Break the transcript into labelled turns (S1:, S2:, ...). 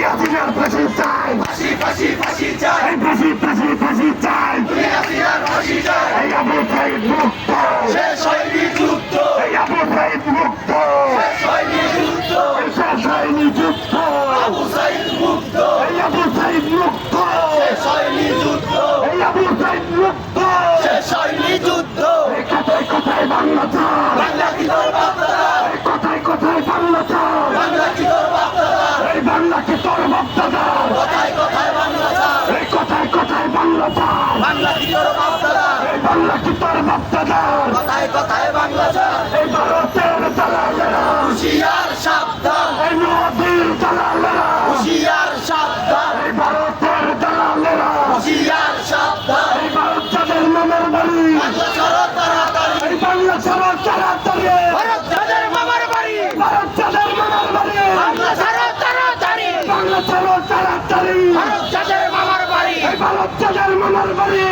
S1: হাসিনার ফাঁসি চাই।
S2: ফাঁসি ফাঁসি ফাঁসি চাই।
S1: এই ফাঁসি ফাঁসি ফাঁসি চাই।
S2: দুনিয়া হাসিনার ফাঁসি চাই।
S1: এই আবু সাইদ মুক্ত।
S2: শেষ হয়নি যুদ্ধ।
S1: এই আবু সাইদ মুক্ত।
S2: হয়নি যুদ্ধ।
S1: এই শেষ হয়নি যুদ্ধ।
S2: আবু সাইদ মুক্ত
S1: এই আবু সাইদ মুক্ত
S2: শেষ হয়নি যুদ্ধ
S1: এই আবু সাইদ মুক্ত
S2: শেষ হয়নি যুদ্ধ
S1: এই কথায় কথায় বাংলা চাই
S2: বাংলা কি তোর বাপদাদা
S1: এই কথায় কথায় বাংলা চাই
S2: বাংলা কি তোর বাপদাদা
S1: এই বাংলাকে তোর
S2: বাংলা চাই
S1: এই কথায় কথায় বাংলা
S2: বাপদাদা।
S1: এই বাংলা কি তোর
S2: বাংলা চাই
S1: এই ভারতের দালালেরা।
S2: হুশিয়ার সাবধান।
S1: এই মোদির দালালেরা।
S2: হুশিয়ার সাবধান।
S1: এই ভারতের দালালেরা।
S2: হুশিয়ার সাবধান।
S1: এই ভারত বাড়ি। এই বাংলা ছাড়া তাড়াতাড়ি।
S2: ভারত মামার বাড়ি বাংলা ছাড়ো তাড়াতাড়ি ভারত মামার
S1: বাড়ি।